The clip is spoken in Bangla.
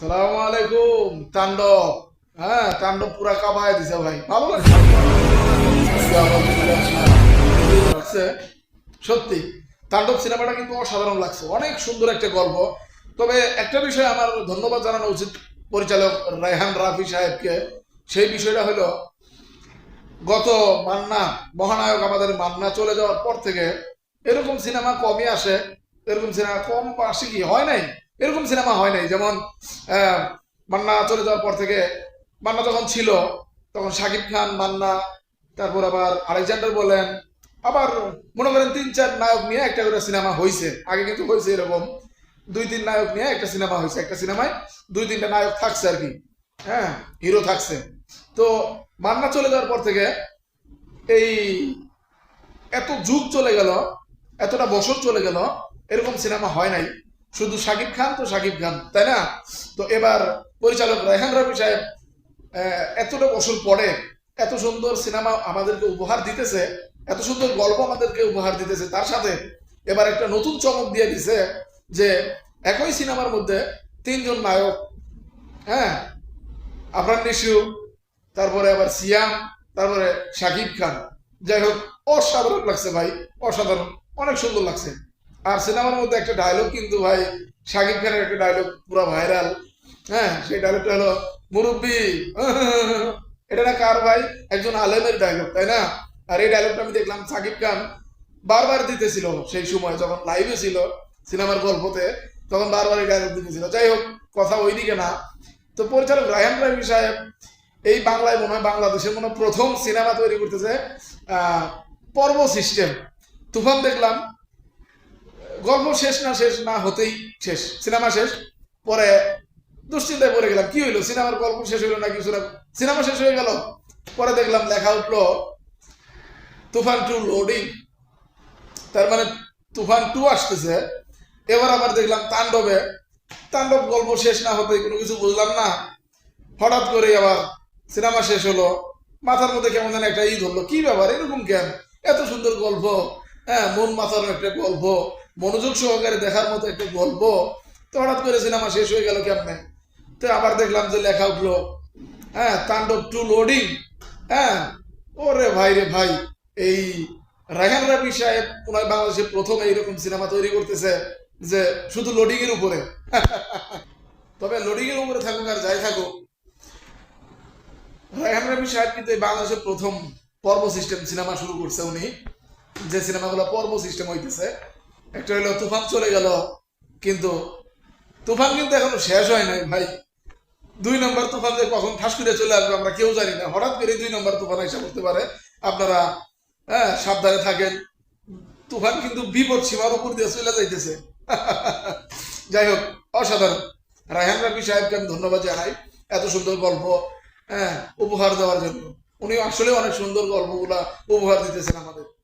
সালাম আলাইকুম, তাণ্ডব। হ্যাঁ তাণ্ডব পুরা কাবায় দিছে ভাই। ভালো লাগছে? সত্যি। তাণ্ডব সিনেমাটা কিন্তু অসাধারণ লাগছে। অনেক সুন্দর একটা গল্প। তবে একটা বিষয় আমার ধন্যবাদ জানানো উচিত পরিচালক রায়হান রাফি সাহেবকে। সেই বিষয়টা হলো, গত মান্না, মহানায়ক আমাদের মান্না চলে যাওয়ার পর থেকে এরকম সিনেমা কমই আসে। এরকম সিনেমা কম আসে কি? হয় নাই? এরকম সিনেমা হয় নাই। যেমন মান্না চলে যাওয়ার পর থেকে মান্না যখন ছিল, তখন শাকিব খান, মান্না, তারপর আবার আলেকজান্ডার বলেন, আবার মনে করেন তিন, চার নায়ক নিয়ে একটা করে সিনেমা হয়েছে আগে কিন্তু হয়েছে এরকম। দুই, তিন নায়ক নিয়ে একটা সিনেমা হয়েছে একটা সিনেমায় দুই, তিনটা নায়ক থাকছে আর কি। হ্যাঁ হিরো থাকছে। তো মান্না চলে যাওয়ার পর থেকে এই এত যুগ চলে গেল, এতটা বছর চলে গেল, এরকম সিনেমা হয় নাই। শুধু শাকিব খান তো শাকিব খান, তাই না? তো এবার পরিচালক রায়হান রবি সাহেব এতটা বছর পরে এত সুন্দর সিনেমা আমাদেরকে উপহার দিতেছে, এত সুন্দর গল্প আমাদেরকে উপহার দিতেছে, তার সাথে এবার একটা নতুন চমক দিয়ে দিছে যে একই সিনেমার মধ্যে তিনজন নায়ক হ্যাঁ? আফরান নিশু তারপরে আবার সিয়াম, তারপরে শাকিব খান। যাই হোক, অসাধারণ লাগছে ভাই, অসাধারণ, অনেক সুন্দর লাগছে। আর সিনেমার মধ্যে একটা ডায়লগ কিন্তু ভাই শাকিব খানের একটা ডায়লগ পুরো ভাইরাল হ্যাঁ সেই ডায়লগটা হলো, মুরব্বী, এটা না কার ভাই? একজন আলেমের ডায়লগ তাই না? আর এই ডায়লগটা আমি দেখলাম শাকিব খান বারবার দিতেছিল সেই সময়, যখন লাইভে ছিল সিনেমার গল্পতে, তখন বারবার এই ডায়লগ দিতেছিল। যাই হোক, কথা ওইদিকে না। তো পরিচালক রায়হান রাবি সাহেব, এই বাংলায় মনে হয় বাংলাদেশের মনে প্রথম সিনেমা তৈরি করতেছে পর্ব সিস্টেম। তুফান দেখলাম গল্প শেষ না শেষ না, হতেই শেষ। সিনেমা শেষ, পরে দুশ্চিন্তায় পড়ে গেলাম। কি হইল? সিনেমার গল্প শেষ হইল না কিছু না সিনেমা শেষ হয়ে গেল। পরে দেখলাম লেখা উঠল, তুফান টু লোডিং তার মানে তুফান টু আসতেছে। এবার আবার দেখলাম তাণ্ডবে। তাণ্ডব গল্প শেষ না হতে কোনো কিছু বুঝলাম না। হঠাৎ করে আবার সিনেমা শেষ হলো। মাথার মধ্যে কেমন যেন একটা ই ধরলো। কি ব্যাপার? এরকম কেন? এত সুন্দর গল্প। হ্যাঁ মন মাথার একটা গল্প। মনোযোগ সহকারে দেখার মতো একটা গল্প। তো হঠাৎ করে সিনেমা শেষ হয়ে গেল কেমনে? তো আবার দেখলাম যে লেখা উঠল হ্যাঁ তাণ্ডব টু লোডিং হ্যাঁ ওরে ভাই রে ভাই, এই রায়হান রাবি সাহেব ওনার বাংলাদেশে প্রথম এইরকম সিনেমা তৈরি করতেছে যে শুধু লোডিং এর উপরে। তবে লোডিং এর উপরে থাকুক আর যাই থাকুক, রায়হান রবি সাহেব কিন্তু এই বাংলাদেশের প্রথম পর্ব সিস্টেম সিনেমা শুরু করছে উনি, যে সিনেমাগুলো পর্ব সিস্টেম হইতেছে। একটা হলো তুফান চলে গেল, কিন্তু তুফান কিন্তু এখনও শেষ হয় নাই, ভাই। দুই নম্বর তুফান যে কখন ঠাস করে চলে আসবে আমরা কেউ জানি না। হঠাৎ করে দুই নম্বর তুফান এসে করতে পারে। আপনারা হ্যাঁ সাবধানে থাকেন। তুফান কিন্তু বিপদ সীমার উপর দিয়ে চলে যাইতেছে। যাই হোক, অসাধারণ। রায়হান রাবি সাহেবকে আমি ধন্যবাদ জানাই এত সুন্দর গল্প হ্যাঁ উপহার দেওয়ার জন্য। উনি আসলে অনেক সুন্দর গল্পগুলা উপহার দিতেছেন আমাদের।